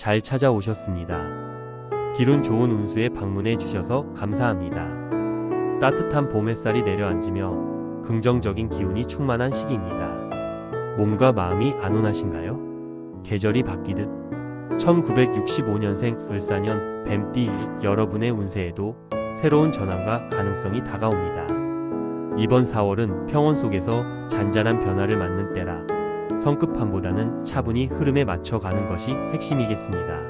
잘 찾아오셨습니다. 기운 좋은 운수에 방문해 주셔서 감사합니다. 따뜻한 봄 햇살이 내려앉으며 긍정적인 기운이 충만한 시기입니다. 몸과 마음이 안온하신가요? 계절이 바뀌듯 1965년생 을사년 뱀띠 여러분의 운세에도 새로운 전환과 가능성이 다가옵니다. 이번 4월은 평온 속에서 잔잔한 변화를 맞는 때라 성급함보다는 차분히 흐름에 맞춰 가는 것이 핵심이겠습니다.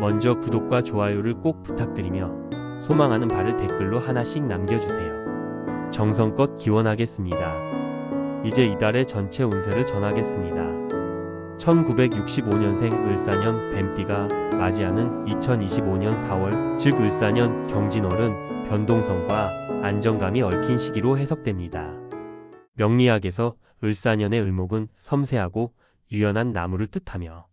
먼저 구독과 좋아요를 꼭 부탁드리며 소망하는 바를 댓글로 하나씩 남겨주세요. 정성껏 기원하겠습니다. 이제 이달의 전체 운세를 전하겠습니다. 1965년생 을사년 뱀띠가 맞이하는 2025년 4월, 즉 을사년 경진월은 변동성과 안정감이 얽힌 시기로 해석됩니다. 명리학에서 을사년의 을목은 섬세하고 유연한 나무를 뜻하며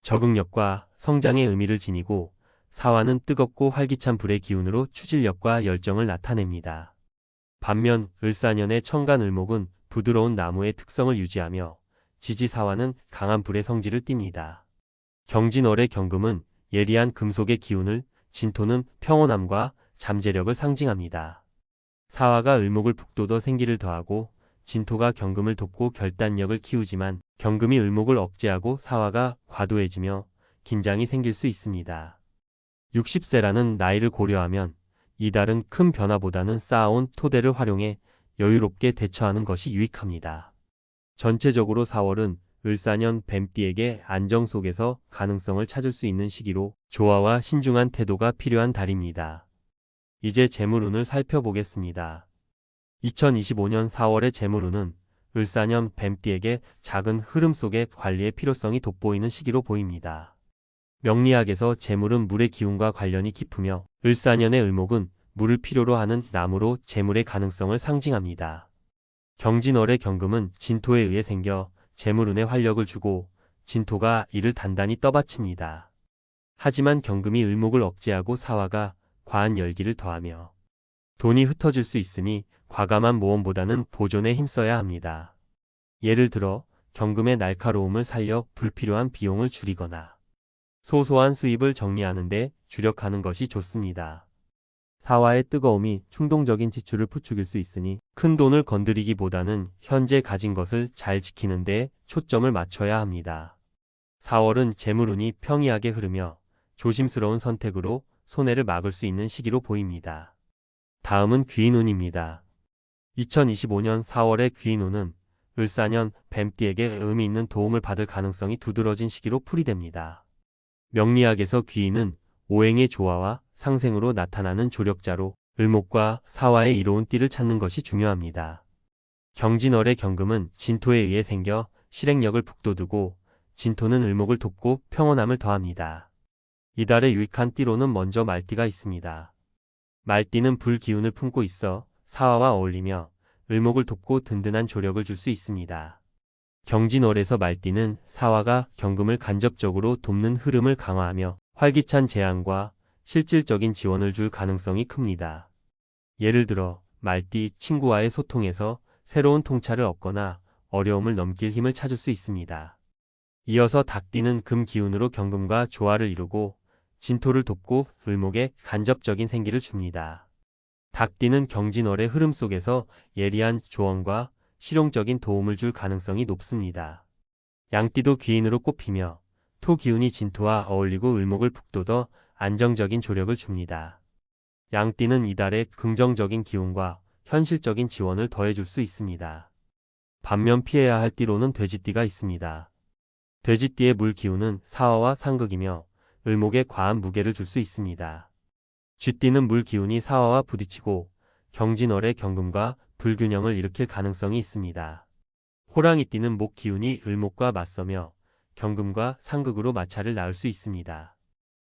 적응력과 성장의 의미를 지니고 사화는 뜨겁고 활기찬 불의 기운으로 추진력과 열정을 나타냅니다. 반면 을사년의 청간 을목은 부드러운 나무의 특성을 유지하며 지지사화는 강한 불의 성질을 띱니다. 경진월의 경금은 예리한 금속의 기운을, 진토는 평온함과 잠재력을 상징합니다. 사화가 을목을 북돋워 생기를 더하고 진토가 경금을 돕고 결단력을 키우지만 경금이 을목을 억제하고 사화가 과도해지며 긴장이 생길 수 있습니다. 60세라는 나이를 고려하면 이달은 큰 변화보다는 쌓아온 토대를 활용해 여유롭게 대처하는 것이 유익합니다. 전체적으로 4월은 을사년 뱀띠에게 안정 속에서 가능성을 찾을 수 있는 시기로 조화와 신중한 태도가 필요한 달입니다. 이제 재물운을 살펴보겠습니다. 2025년 4월의 재물운은 을사년 뱀띠에게 작은 흐름 속의 관리의 필요성이 돋보이는 시기로 보입니다. 명리학에서 재물은 물의 기운과 관련이 깊으며 을사년의 을목은 물을 필요로 하는 나무로 재물의 가능성을 상징합니다. 경진월의 경금은 진토에 의해 생겨 재물운에 활력을 주고 진토가 이를 단단히 떠받칩니다. 하지만 경금이 을목을 억제하고 사화가 과한 열기를 더하며 돈이 흩어질 수 있으니 과감한 모험보다는 보존에 힘써야 합니다. 예를 들어 경금의 날카로움을 살려 불필요한 비용을 줄이거나 소소한 수입을 정리하는데 주력하는 것이 좋습니다. 사화의 뜨거움이 충동적인 지출을 부추길 수 있으니 큰 돈을 건드리기보다는 현재 가진 것을 잘 지키는 데 초점을 맞춰야 합니다. 4월은 재물운이 평이하게 흐르며 조심스러운 선택으로 손해를 막을 수 있는 시기로 보입니다. 다음은 귀인운입니다. 2025년 4월의 귀인운은 을사년 뱀띠에게 의미 있는 도움을 받을 가능성이 두드러진 시기로 풀이됩니다. 명리학에서 귀인은 오행의 조화와 상생으로 나타나는 조력자로 을목과 사화의 이로운 띠를 찾는 것이 중요합니다. 경진월의 경금은 진토에 의해 생겨 실행력을 북돋우고 진토는 을목을 돕고 평온함을 더합니다. 이달의 유익한 띠로는 먼저 말띠가 있습니다. 말띠는 불 기운을 품고 있어 사화와 어울리며 을목을 돕고 든든한 조력을 줄 수 있습니다. 경진월에서 말띠는 사화가 경금을 간접적으로 돕는 흐름을 강화하며 활기찬 제안과 실질적인 지원을 줄 가능성이 큽니다. 예를 들어 말띠 친구와의 소통에서 새로운 통찰을 얻거나 어려움을 넘길 힘을 찾을 수 있습니다. 이어서 닭띠는 금 기운으로 경금과 조화를 이루고 진토를 돕고 을목에 간접적인 생기를 줍니다. 닭띠는 경진월의 흐름 속에서 예리한 조언과 실용적인 도움을 줄 가능성이 높습니다. 양띠도 귀인으로 꼽히며 토 기운이 진토와 어울리고 을목을 북돋워 안정적인 조력을 줍니다. 양띠는 이달에 긍정적인 기운과 현실적인 지원을 더해줄 수 있습니다. 반면 피해야 할 띠로는 돼지띠가 있습니다. 돼지띠의 물 기운은 사화와 상극이며 을목에 과한 무게를 줄 수 있습니다. 쥐띠는 물 기운이 사화와 부딪히고 경진월의 경금과 불균형을 일으킬 가능성이 있습니다. 호랑이띠는 목 기운이 을목과 맞서며 경금과 상극으로 마찰을 낳을 수 있습니다.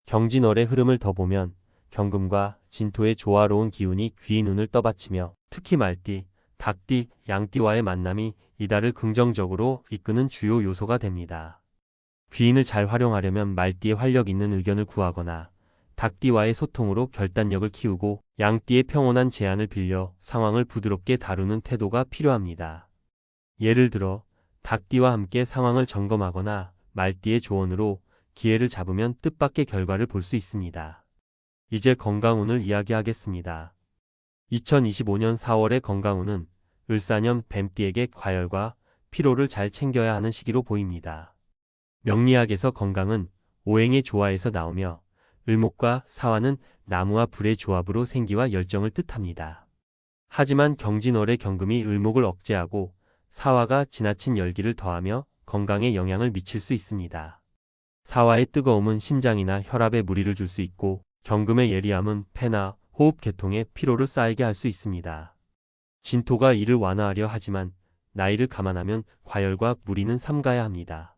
경진월의 흐름을 더 보면 경금과 진토의 조화로운 기운이 귀 눈을 떠받치며 특히 말띠, 닭띠, 양띠와의 만남이 이달을 긍정적으로 이끄는 주요 요소가 됩니다. 귀인을 잘 활용하려면 말띠의 활력 있는 의견을 구하거나 닭띠와의 소통으로 결단력을 키우고 양띠의 평온한 제안을 빌려 상황을 부드럽게 다루는 태도가 필요합니다. 예를 들어 닭띠와 함께 상황을 점검하거나 말띠의 조언으로 기회를 잡으면 뜻밖의 결과를 볼 수 있습니다. 이제 건강운을 이야기하겠습니다. 2025년 4월의 건강운은 을사년 뱀띠에게 과열과 피로를 잘 챙겨야 하는 시기로 보입니다. 명리학에서 건강은 오행의 조화에서 나오며 을목과 사화는 나무와 불의 조합으로 생기와 열정을 뜻합니다. 하지만 경진월의 경금이 을목을 억제하고 사화가 지나친 열기를 더하며 건강에 영향을 미칠 수 있습니다. 사화의 뜨거움은 심장이나 혈압에 무리를 줄 수 있고 경금의 예리함은 폐나 호흡 계통에 피로를 쌓이게 할 수 있습니다. 진토가 이를 완화하려 하지만 나이를 감안하면 과열과 무리는 삼가야 합니다.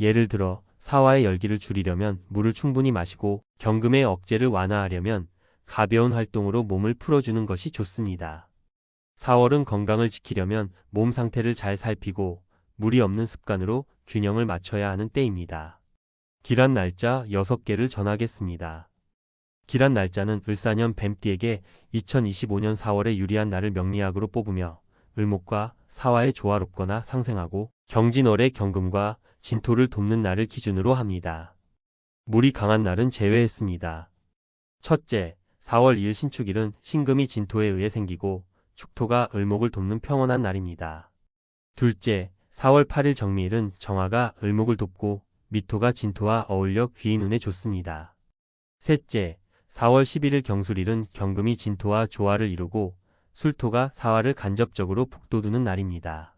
예를 들어 사화의 열기를 줄이려면 물을 충분히 마시고 경금의 억제를 완화하려면 가벼운 활동으로 몸을 풀어주는 것이 좋습니다. 4월은 건강을 지키려면 몸 상태를 잘 살피고 무리 없는 습관으로 균형을 맞춰야 하는 때입니다. 기란 날짜 6개를 전하겠습니다. 기란 날짜는 을사년 뱀띠에게 2025년 4월에 유리한 날을 명리학으로 뽑으며 을목과 사화의 조화롭거나 상생하고 경진월의 경금과 진토를 돕는 날을 기준으로 합니다. 물이 강한 날은 제외했습니다. 첫째, 4월 2일 신축일은 신금이 진토에 의해 생기고 축토가 을목을 돕는 평온한 날입니다. 둘째, 4월 8일 정미일은 정화가 을목을 돕고 미토가 진토와 어울려 귀의 눈에 좋습니다. 셋째, 4월 11일 경술일은 경금이 진토와 조화를 이루고 술토가 사화를 간접적으로 북돋우는 날입니다.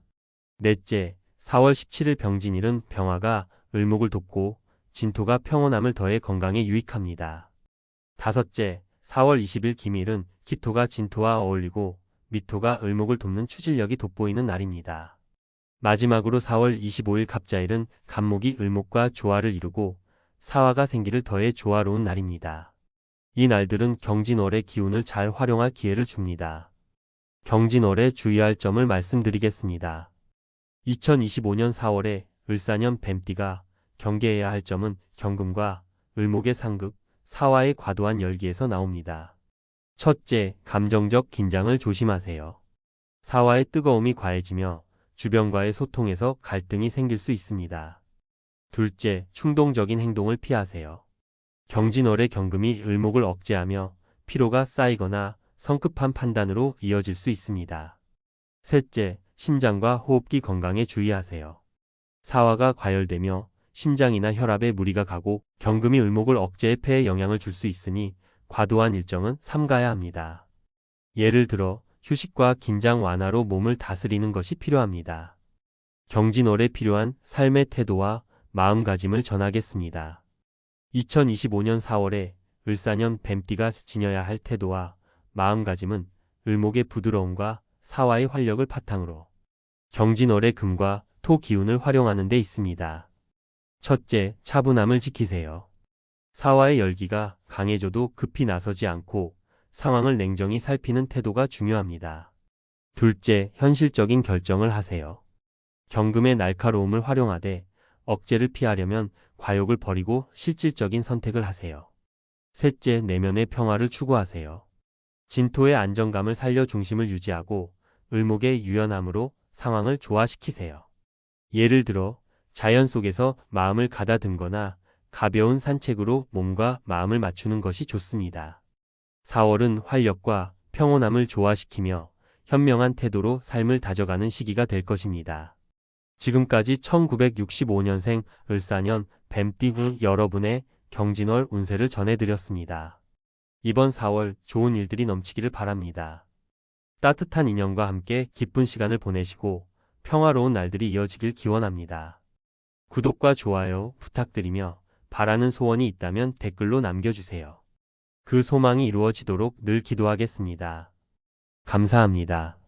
넷째, 4월 17일 병진일은 병화가 을목을 돕고 진토가 평온함을 더해 건강에 유익합니다. 다섯째, 4월 20일 기밀은 기토가 진토와 어울리고 미토가 을목을 돕는 추진력이 돋보이는 날입니다. 마지막으로 4월 25일 갑자일은 간목이 을목과 조화를 이루고 사화가 생기를 더해 조화로운 날입니다. 이 날들은 경진월의 기운을 잘 활용할 기회를 줍니다. 경진월에 주의할 점을 말씀드리겠습니다. 2025년 4월에 을사년 뱀띠가 경계해야 할 점은 경금과 을목의 상극, 사화의 과도한 열기에서 나옵니다. 첫째, 감정적 긴장을 조심하세요. 사화의 뜨거움이 과해지며 주변과의 소통에서 갈등이 생길 수 있습니다. 둘째, 충동적인 행동을 피하세요. 경진월의 경금이 을목을 억제하며 피로가 쌓이거나 성급한 판단으로 이어질 수 있습니다. 셋째, 심장과 호흡기 건강에 주의하세요. 사화가 과열되며 심장이나 혈압에 무리가 가고 경금이 을목을 억제해 폐에 영향을 줄 수 있으니 과도한 일정은 삼가야 합니다. 예를 들어 휴식과 긴장 완화로 몸을 다스리는 것이 필요합니다. 경진월에 필요한 삶의 태도와 마음가짐을 전하겠습니다. 2025년 4월에 을사년 뱀띠가 지녀야 할 태도와 마음가짐은 을목의 부드러움과 사화의 활력을 바탕으로 경진월의 금과 토 기운을 활용하는 데 있습니다. 첫째, 차분함을 지키세요. 사화의 열기가 강해져도 급히 나서지 않고 상황을 냉정히 살피는 태도가 중요합니다. 둘째, 현실적인 결정을 하세요. 경금의 날카로움을 활용하되 억제를 피하려면 과욕을 버리고 실질적인 선택을 하세요. 셋째, 내면의 평화를 추구하세요. 진토의 안정감을 살려 중심을 유지하고 을목의 유연함으로 상황을 조화시키세요. 예를 들어 자연 속에서 마음을 가다듬거나 가벼운 산책으로 몸과 마음을 맞추는 것이 좋습니다. 4월은 활력과 평온함을 조화시키며 현명한 태도로 삶을 다져가는 시기가 될 것입니다. 지금까지 1965년생 을사년 뱀띠 여러분의 경진월 운세를 전해드렸습니다. 이번 4월 좋은 일들이 넘치기를 바랍니다. 따뜻한 인연과 함께 기쁜 시간을 보내시고 평화로운 날들이 이어지길 기원합니다. 구독과 좋아요 부탁드리며 바라는 소원이 있다면 댓글로 남겨주세요. 그 소망이 이루어지도록 늘 기도하겠습니다. 감사합니다.